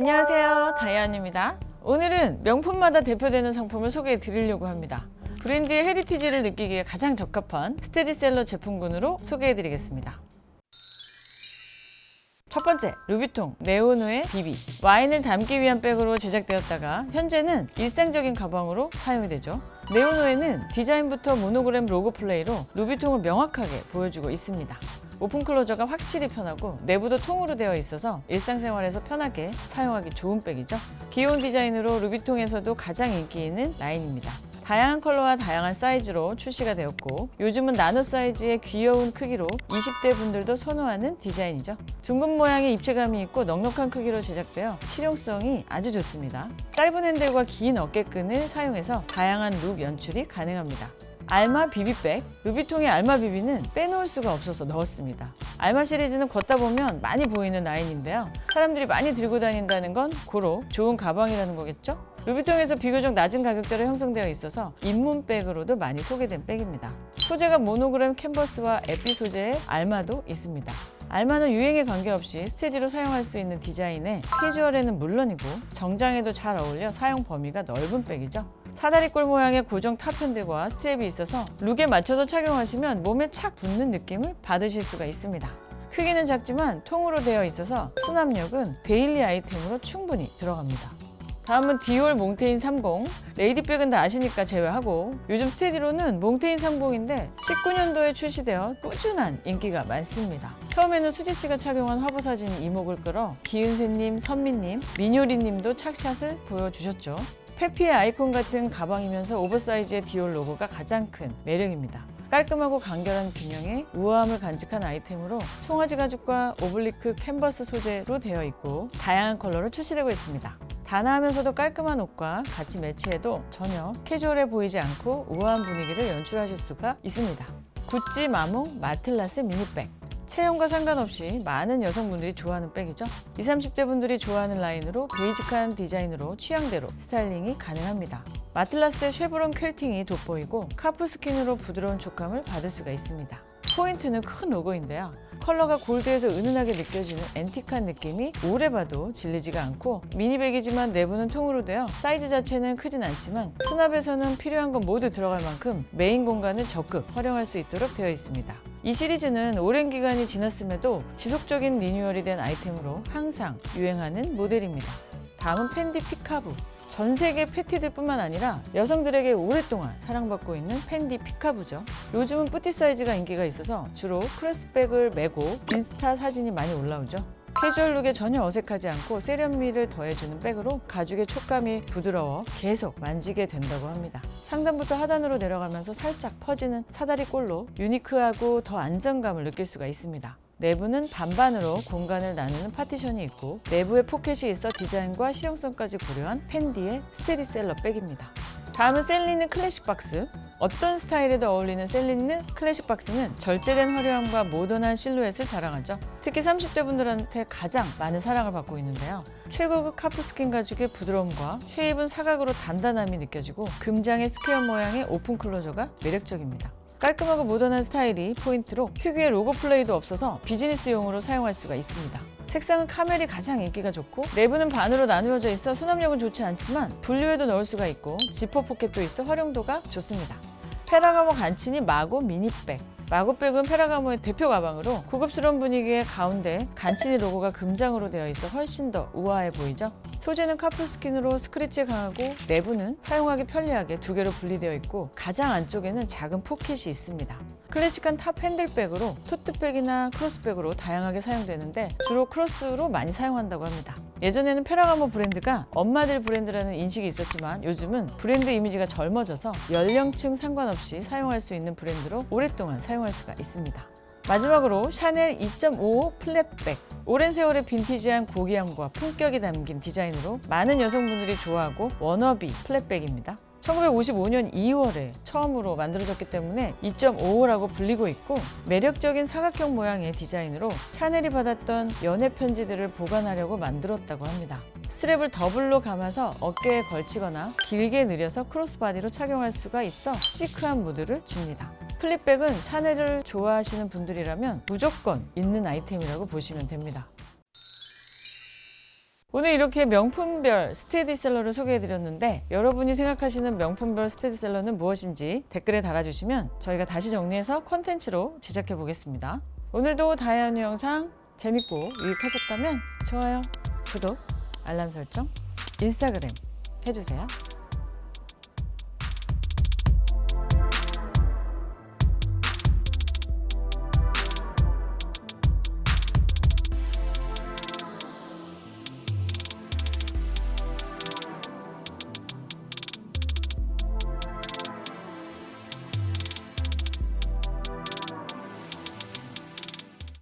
안녕하세요. 다이안입니다. 오늘은 명품마다 대표되는 상품을 소개해 드리려고 합니다. 브랜드의 헤리티지를 느끼기에 가장 적합한 스테디셀러 제품군으로 소개해 드리겠습니다. 첫 번째, 루비통 네오노의 비비. 와인을 담기 위한 백으로 제작되었다가 현재는 일상적인 가방으로 사용이 되죠. 네오노에는 디자인부터 모노그램 로고 플레이로 루비통을 명확하게 보여주고 있습니다. 오픈 클로저가 확실히 편하고 내부도 통으로 되어 있어서 일상생활에서 편하게 사용하기 좋은 백이죠. 귀여운 디자인으로 루비통에서도 가장 인기 있는 라인입니다. 다양한 컬러와 다양한 사이즈로 출시가 되었고 요즘은 나노 사이즈의 귀여운 크기로 20대 분들도 선호하는 디자인이죠. 둥근 모양의 입체감이 있고 넉넉한 크기로 제작되어 실용성이 아주 좋습니다. 짧은 핸들과 긴 어깨끈을 사용해서 다양한 룩 연출이 가능합니다. 알마 비비백 루비통의 알마 비비는 빼놓을 수가 없어서 넣었습니다. 알마 시리즈는 걷다 보면 많이 보이는 라인인데요. 사람들이 많이 들고 다닌다는 건 고로 좋은 가방이라는 거겠죠? 루비통에서 비교적 낮은 가격대로 형성되어 있어서 입문백으로도 많이 소개된 백입니다. 소재가 모노그램 캔버스와 에피 소재의 알마도 있습니다. 알마는 유행에 관계없이 스테디로 사용할 수 있는 디자인에 캐주얼에는 물론이고 정장에도 잘 어울려 사용 범위가 넓은 백이죠. 사다리꼴 모양의 고정 탑핸들과 스트랩이 있어서 룩에 맞춰서 착용하시면 몸에 착 붙는 느낌을 받으실 수가 있습니다. 크기는 작지만 통으로 되어 있어서 수납력은 데일리 아이템으로 충분히 들어갑니다. 다음은 디올 몽테인 30 레이디백은 다 아시니까 제외하고 요즘 스테디로는 몽테인 30인데 19년도에 출시되어 꾸준한 인기가 많습니다. 처음에는 수지 씨가 착용한 화보 사진이 이목을 끌어 기은세님, 선미님, 민효리님도 착샷을 보여주셨죠. 페피의 아이콘 같은 가방이면서 오버사이즈의 디올 로고가 가장 큰 매력입니다. 깔끔하고 간결한 균형의 우아함을 간직한 아이템으로 송아지 가죽과 오블리크 캔버스 소재로 되어 있고 다양한 컬러로 출시되고 있습니다. 단아하면서도 깔끔한 옷과 같이 매치해도 전혀 캐주얼해 보이지 않고 우아한 분위기를 연출하실 수가 있습니다. 구찌 마몽 마틀라스 미니백 체형과 상관없이 많은 여성분들이 좋아하는 백이죠. 20, 30대 분들이 좋아하는 라인으로 베이직한 디자인으로 취향대로 스타일링이 가능합니다. 마틀라스의 쉐브론 퀼팅이 돋보이고 카프 스킨으로 부드러운 촉감을 받을 수가 있습니다. 포인트는 큰 로고인데요. 컬러가 골드에서 은은하게 느껴지는 앤틱한 느낌이 오래 봐도 질리지가 않고 미니백이지만 내부는 통으로 되어 사이즈 자체는 크진 않지만 수납에서는 필요한 건 모두 들어갈 만큼 메인 공간을 적극 활용할 수 있도록 되어 있습니다. 이 시리즈는 오랜 기간이 지났음에도 지속적인 리뉴얼이 된 아이템으로 항상 유행하는 모델입니다. 다음은 펜디 피카부. 전 세계 패티들뿐만 아니라 여성들에게 오랫동안 사랑받고 있는 펜디 피카부죠. 요즘은 뿌티 사이즈가 인기가 있어서 주로 크로스백을 메고 인스타 사진이 많이 올라오죠. 캐주얼 룩에 전혀 어색하지 않고 세련미를 더해주는 백으로 가죽의 촉감이 부드러워 계속 만지게 된다고 합니다. 상단부터 하단으로 내려가면서 살짝 퍼지는 사다리 꼴로 유니크하고 더 안정감을 느낄 수가 있습니다. 내부는 반반으로 공간을 나누는 파티션이 있고 내부에 포켓이 있어 디자인과 실용성까지 고려한 펜디의 스테디셀러 백입니다. 다음은 셀리느 클래식 박스. 어떤 스타일에도 어울리는 셀리느 클래식 박스는 절제된 화려함과 모던한 실루엣을 자랑하죠. 특히 30대 분들한테 가장 많은 사랑을 받고 있는데요. 최고급 카프스킨 가죽의 부드러움과 쉐입은 사각으로 단단함이 느껴지고 금장의 스퀘어 모양의 오픈 클로저가 매력적입니다. 깔끔하고 모던한 스타일이 포인트로 특유의 로고 플레이도 없어서 비즈니스용으로 사용할 수가 있습니다. 색상은 카멜이 가장 인기가 좋고 내부는 반으로 나누어져 있어 수납력은 좋지 않지만 분류해도 넣을 수가 있고 지퍼 포켓도 있어 활용도가 좋습니다. 페라가모 간친이 마고 미니백 마고백은 페라가모의 대표 가방으로 고급스러운 분위기의 가운데 간친이 로고가 금장으로 되어 있어 훨씬 더 우아해 보이죠? 소재는 카프스킨으로 스크래치에 강하고 내부는 사용하기 편리하게 두 개로 분리되어 있고 가장 안쪽에는 작은 포켓이 있습니다. 클래식한 탑 핸들백으로 토트백이나 크로스백으로 다양하게 사용되는데 주로 크로스로 많이 사용한다고 합니다. 예전에는 페라가모 브랜드가 엄마들 브랜드라는 인식이 있었지만 요즘은 브랜드 이미지가 젊어져서 연령층 상관없이 사용할 수 있는 브랜드로 오랫동안 사용할 수가 있습니다. 마지막으로 샤넬 2.55 플랫백 오랜 세월의 빈티지한 고귀함과 품격이 담긴 디자인으로 많은 여성분들이 좋아하고 워너비 플랫백입니다. 1955년 2월에 처음으로 만들어졌기 때문에 2.55라고 불리고 있고 매력적인 사각형 모양의 디자인으로 샤넬이 받았던 연애 편지들을 보관하려고 만들었다고 합니다. 스트랩을 더블로 감아서 어깨에 걸치거나 길게 늘려서 크로스바디로 착용할 수가 있어 시크한 무드를 줍니다. 플립백은 샤넬을 좋아하시는 분들이라면 무조건 있는 아이템이라고 보시면 됩니다. 오늘 이렇게 명품별 스테디셀러를 소개해드렸는데 여러분이 생각하시는 명품별 스테디셀러는 무엇인지 댓글에 달아주시면 저희가 다시 정리해서 컨텐츠로 제작해 보겠습니다. 오늘도 다양한 영상 재밌고 유익하셨다면 좋아요, 구독, 알람 설정, 인스타그램 해주세요.